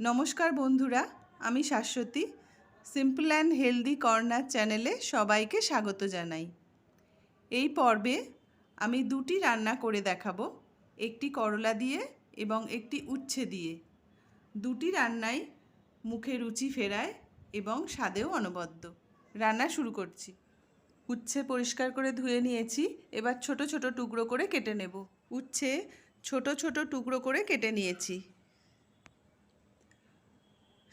নমস্কার বন্ধুরা, আমি Shashwati simple and healthy corner চ্যানেলে সবাইকে স্বাগত জানাই। এই পর্বে আমি দুটি রান্না করে দেখাবো, একটি করলা দিয়ে এবং একটি উচ্ছে দিয়ে। দুটি রান্নাই মুখে রুচি ফেরায় এবং স্বাদেও অনবদ্য। রান্না শুরু করছি। উচ্ছে পরিষ্কার করে ধুয়ে নিয়েছি, এবার ছোট ছোট টুকরো করে কেটে নেব। উচ্ছে ছোট ছোট টুকরো করে কেটে নিয়েছি।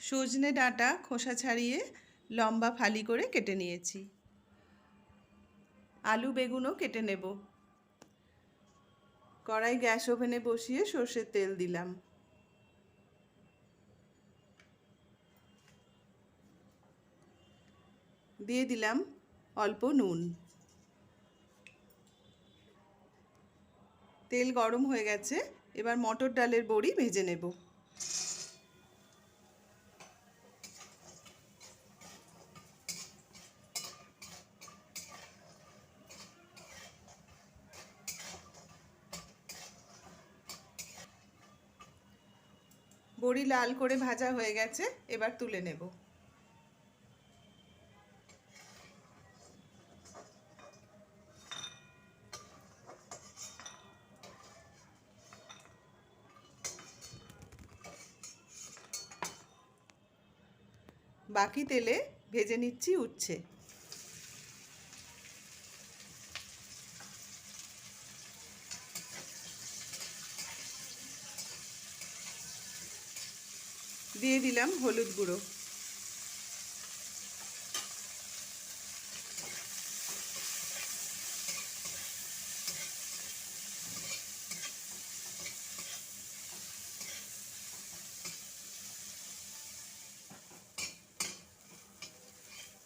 সজনে ডাঁটা খোসা ছাড়িয়ে লম্বা ফালি করে কেটে নিয়েছি। আলু বেগুনও কেটে নেব। কড়াই গ্যাস ওভেনে বসিয়ে সর্ষের তেল দিলাম। দিয়ে দিলাম অল্প নুন। তেল গরম হয়ে গেছে, এবার মটর ডালের বড়ি ভেজে নেব। বড়ি লাল করে ভাজা হয়ে গেছে এবার তুলে নেব। বাকি তেলে ভেজে নিচ্ছি উচ্ছে। দিয়ে দিলাম হলুদ গুঁড়ো।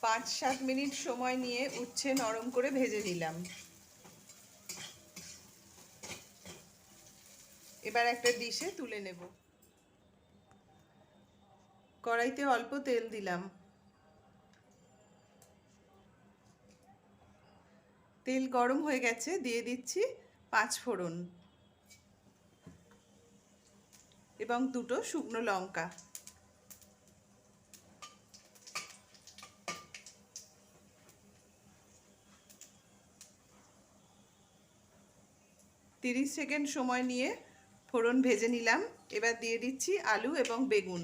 পাঁচ সাত মিনিট সময় নিয়ে উচ্ছে নরম করে ভেজে নিলাম। এবার একটা ডিশে তুলে নেব। কড়াইতে অল্প তেল দিলাম। তেল গরম হয়ে গেছে, দিয়ে দিচ্ছি পাঁচ ফোড়ন এবং দুটো শুকনো লঙ্কা। তিরিশ সেকেন্ড সময় নিয়ে ফোড়ন ভেজে নিলাম। এবার দিয়ে দিচ্ছি আলু এবং বেগুন।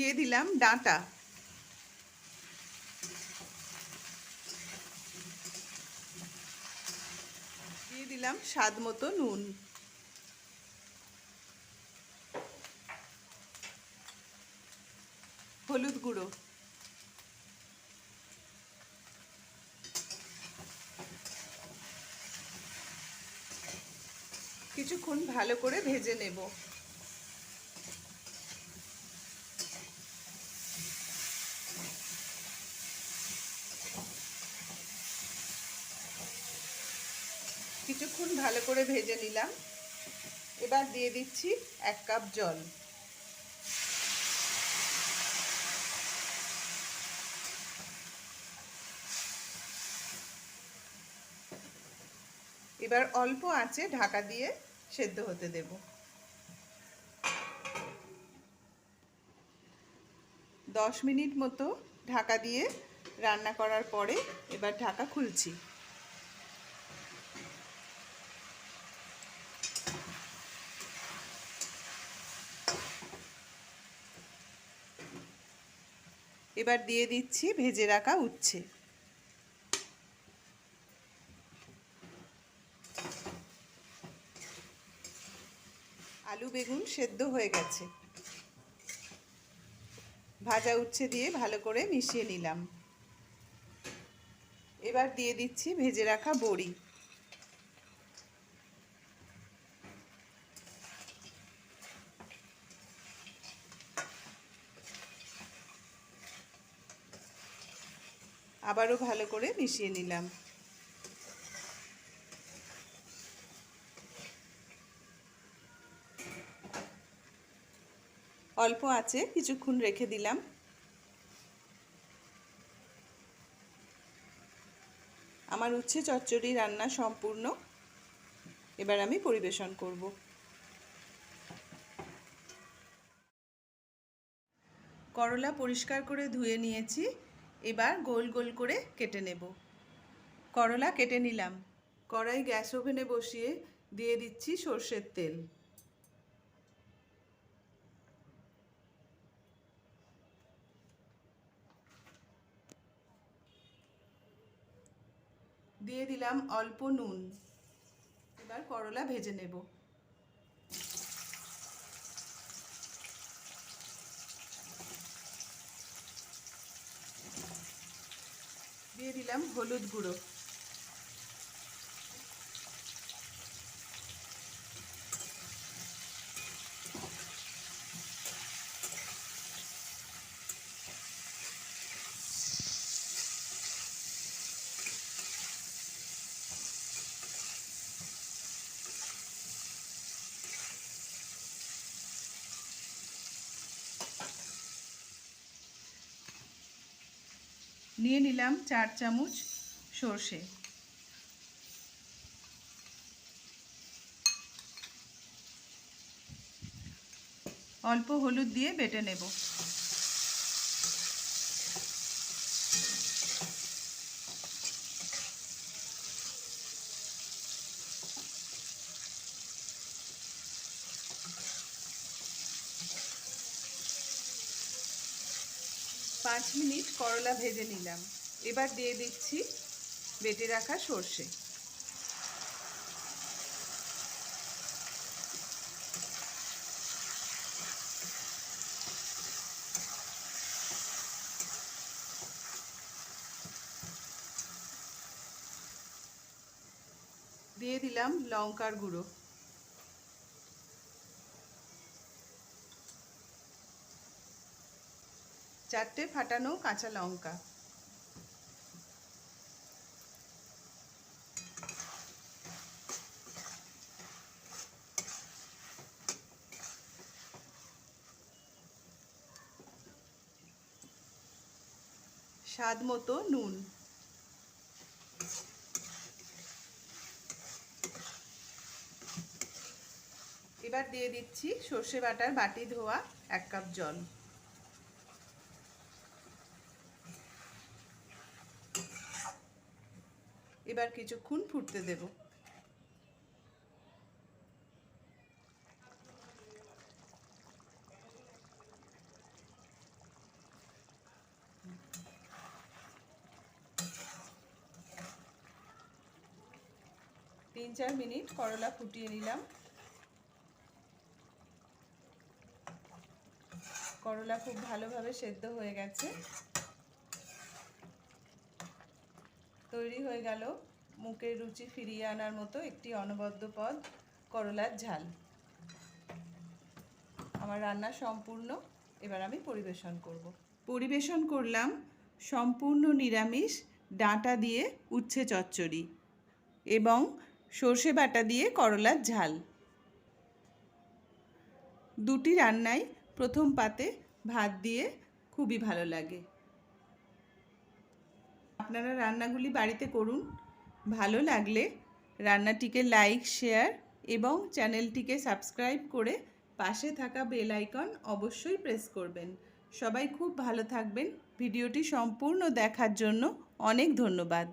দিয়ে দিলাম ডাঁটা। দিয়ে দিলাম স্বাদ মতো নুন। হলুদ গুঁড়ো। কিছুক্ষণ ভালো করে ভেজে নেব কিছুক্ষণ ভালো করে ভেজে নিলাম। এবার দিয়ে দিচ্ছি এক কাপ জল। এবার অল্প আঁচে ঢাকা দিয়ে সেদ্ধ হতে দেব। দশ মিনিট মতো ঢাকা দিয়ে রান্না করার পরে এবার ঢাকা খুলছি। এবার দিয়ে দিচ্ছি ভেজে রাখা উচ্ছে। আলু, বেগুন সেদ্ধ হয়ে গেছে। ভাজা উচ্ছে দিয়ে ভালো করে মিশিয়ে নিলাম। এবার দিয়ে দিচ্ছি ভেজে রাখা বড়ি। আবারও ভালো করে মিশিয়ে নিলাম। অল্প আছে, কিছুক্ষণ রেখে দিলাম। আমার উচ্ছে চচ্চড়ি রান্না সম্পূর্ণ। এবার আমি পরিবেশন করব। করলা পরিষ্কার করে ধুয়ে নিয়েছি। এবার গোল গোল করে কেটে নেব। করলা কেটে নিলাম। কড়াই গ্যাস ওভেনে বসিয়ে দিয়ে দিচ্ছি সর্ষের তেল। দিয়ে দিলাম অল্প নুন। এবার করলা ভেজে নেব। দিয়ে দিলাম হলুদ গুঁড়ো। নিয়ে নিলাম চার চামচ সর্ষে। অল্প হলুদ দিয়ে বেটে নেব। পাঁচ মিনিট করলা ভেজে নিলাম। এবার দিয়ে দিচ্ছি বেটে রাখা সর্ষে। দিয়ে দিলাম লঙ্কার গুঁড়ো। চারটে ফাটানো কাঁচা লঙ্কা। স্বাদ মতো নুন। এবার দিয়ে দিচ্ছি সর্ষে বাটার বাটি ধোয়া এক কাপ জল। এবার কিছুক্ষণ ফুটতে দেব। তিন চার মিনিট করলা ফুটিয়ে নিলাম। করলা খুব ভালোভাবে সেদ্ধ হয়ে গেছে। তৈরি হয়ে গেল। মুখের রুচি ফিরিয়ে আনার মতো একটি অনবদ্য পদ, করলার ঝাল। আমার রান্না সম্পূর্ণ, এবার আমি পরিবেশন করব। পরিবেশন করলাম সম্পূর্ণ নিরামিষ ডাঁটা দিয়ে উচ্ছে চচ্চড়ি এবং সর্ষে বাটা দিয়ে করলার ঝাল। দুটি রান্নাই প্রথম পাতে ভাত দিয়ে খুবই ভালো লাগে। আপনারা রান্নাগুলি বাড়িতে করুন। ভালো লাগলে রান্নাটিকে লাইক, শেয়ার এবং চ্যানেলটিকে সাবস্ক্রাইব করে পাশে থাকা বেল আইকন অবশ্যই প্রেস করবেন। সবাই খুব ভালো থাকবেন। ভিডিওটি সম্পূর্ণ দেখার জন্য অনেক ধন্যবাদ।